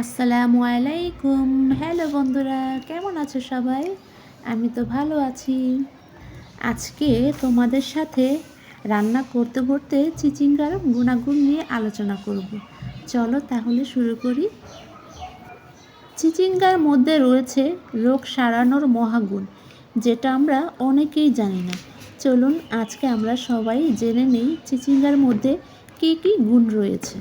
আসসালামু আলাইকুম। হ্যালো বন্ধুরা, কেমন আছো সবাই? আমি তো ভালো আছি। আজকে তোমাদের সাথে রান্না করতে করতে চিচিঙ্গার গুণাগুণ নিয়ে আলোচনা করব। চলো তাহলে শুরু করি। চিচিঙ্গার মধ্যে রয়েছে রোগ সারানোর মহাগুণ, যেটা আমরা অনেকেই জানি না। চলুন আজকে আমরা সবাই জেনে নেই চিচিঙ্গার মধ্যে কী কী গুণ রয়েছে।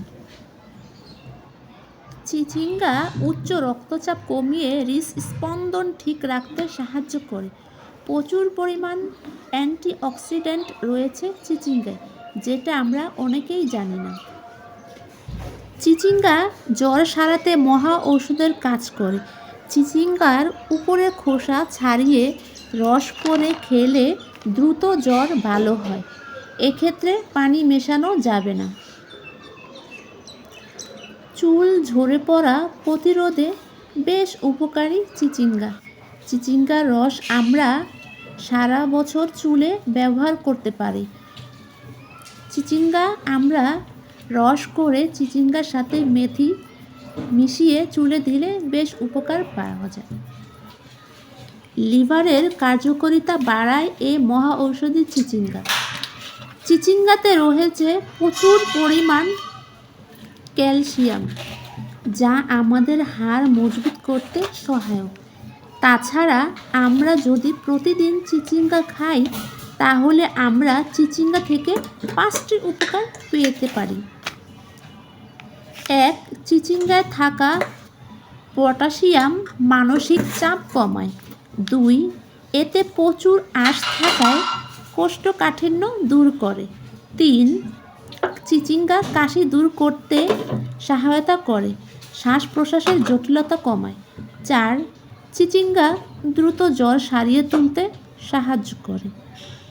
চিচিঙ্গা উচ্চ রক্তচাপ কমিয়ে হৃদস্পন্দন ঠিক রাখতে সাহায্য করে। প্রচুর পরিমাণ অ্যান্টিঅক্সিডেন্ট রয়েছে চিচিঙ্গায়, যেটা আমরা অনেকেই জানি না। চিচিঙ্গা জ্বর সারাতে মহা ওষুধের কাজ করে। চিচিঙ্গার উপরের খোসা ছাড়িয়ে রস করে খেলে দ্রুত জ্বর ভালো হয়। এক্ষেত্রে পানি মেশানো যাবে না। চুল ঝরে পড়া প্রতিরোধে বেশ উপকারী চিচিঙ্গা। চিচিঙ্গার রস আমরা সারা বছর চুলে ব্যবহার করতে পারি। চিচিঙ্গা আমরা রস করে চিচিঙ্গার সাথে মেথি মিশিয়ে চুলে দিলে বেশ উপকার পাওয়া যায়। লিভারের কার্যকারিতা বাড়ায় এ মহা ঔষধি চিচিঙ্গা। চিচিঙ্গাতে রয়েছে প্রচুর পরিমাণ ক্যালসিয়াম, যা আমাদের হাড় মজবুত করতে সহায়ক। তাছাড়া আমরা যদি প্রতিদিন চিচিঙ্গা খাই, তাহলে আমরা চিচিঙ্গা থেকে পাঁচটি উপকার পেতে পারি। এক, চিচিঙ্গায় থাকা পটাশিয়াম মানসিক চাপ কমায়। দুই, এতে প্রচুর আঁশ থাকায় কোষ্ঠকাঠিন্য দূর করে। তিন চিচিঙ্গা কাশি দূর করতে সহায়তা করে। শ্বাস প্রশ্বাসের জটিলতা কমায়। চার, চিচিঙ্গা দ্রুত জ্বর সারিয়ে তুলতে সাহায্য করে।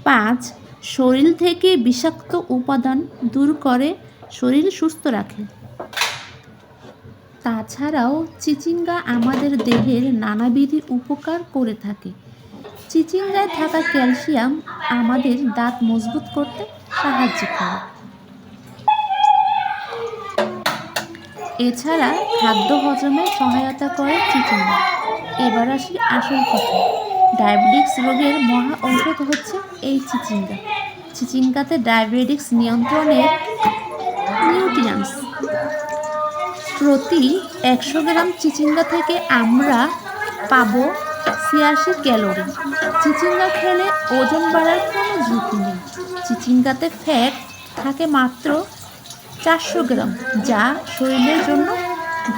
পাঁচ, শরীর থেকে বিষাক্ত উপাদান দূর করে শরীর সুস্থ রাখে। তাছাড়াও চিচিঙ্গা আমাদের দেহের নানাবিধি উপকার করে থাকে। চিচিঙ্গায় থাকা ক্যালসিয়াম আমাদের দাঁত মজবুত করতে সাহায্য করে। এছাড়া খাদ্য হজমে সহায়তা করে চিচিঙ্গা এবার আসি আসল কথা। ডায়াবেটিক্স রোগের মহা ঔষধ হচ্ছে এই চিচিঙ্গা। চিচিঙ্গাতে ডায়াবেটিক্স নিয়ন্ত্রণের নিউট্রিয়ান্স প্রতি একশো গ্রাম চিচিঙ্গা থেকে আমরা পাবো ছিয়াশি ক্যালোরি। চিচিঙ্গা খেলে ওজন বাড়ার কোনো ঝুঁকি নেই। চিচিঙ্গাতে ফ্যাট থাকে মাত্র চারশো গ্রাম, যা শরীরের জন্য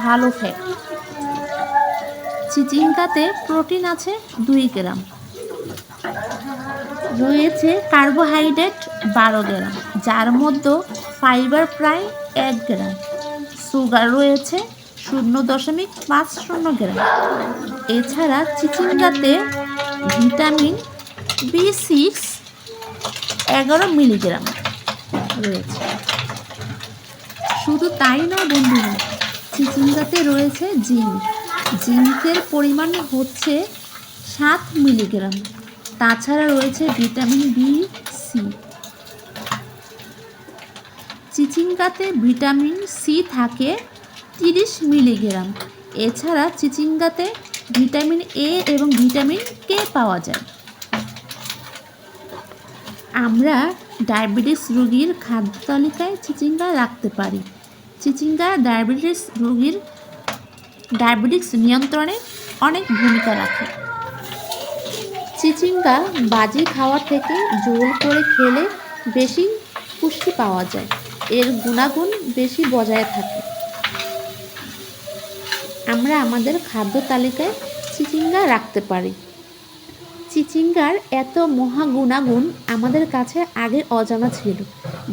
ভালো ফ্যাট। চিচিঙ্গাতে প্রোটিন আছে দুই গ্রাম। রয়েছে কার্বোহাইড্রেট বারো গ্রাম, যার মধ্যে ফাইবার প্রায় এক গ্রাম। সুগার রয়েছে শূন্য দশমিক পাঁচ শূন্য গ্রাম। এছাড়া চিচিঙ্গাতে ভিটামিন বি সিক্স এগারো মিলিগ্রাম রয়েছে। শুধু তাই নয় বন্ধুরা চিচিঙ্গাতে রয়েছে জিঙ্ক। জিঙ্কের পরিমাণ হচ্ছে সাত মিলিগ্রাম। তাছাড়া রয়েছে ভিটামিন বি, সি। চিচিঙ্গাতে ভিটামিন সি থাকে তিরিশ মিলিগ্রাম। এছাড়া চিচিঙ্গাতে ভিটামিন এ এবং ভিটামিন কে পাওয়া যায়। আমরা ডায়াবেটিস রোগীর খাদ্য তালিকায় চিচিঙ্গা রাখতে পারি। চিচিঙ্গা ডায়াবেটিস রোগীর ডায়াবেটিক্স নিয়ন্ত্রণে অনেক ভূমিকা রাখে। চিচিঙ্গা বাজি খাওয়ার থেকে জোল করে খেলে বেশি পুষ্টি পাওয়া যায়। এর গুণাগুণ বেশি বজায় থাকে। আমরা আমাদের খাদ্য তালিকায় চিচিঙ্গা রাখতে পারি। চিচিঙ্গার এত মহা গুণাগুণ আমাদের কাছে আগে অজানা ছিল।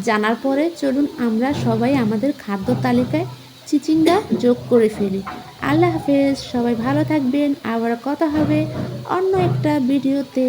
জানার পরে চলুন আমরা সবাই আমাদের খাদ্য তালিকায় চিচিঙ্গা যোগ করে ফেলি। আল্লাহ হাফেজ, সবাই ভালো থাকবেন। আবার কথা হবে অন্য একটা ভিডিওতে।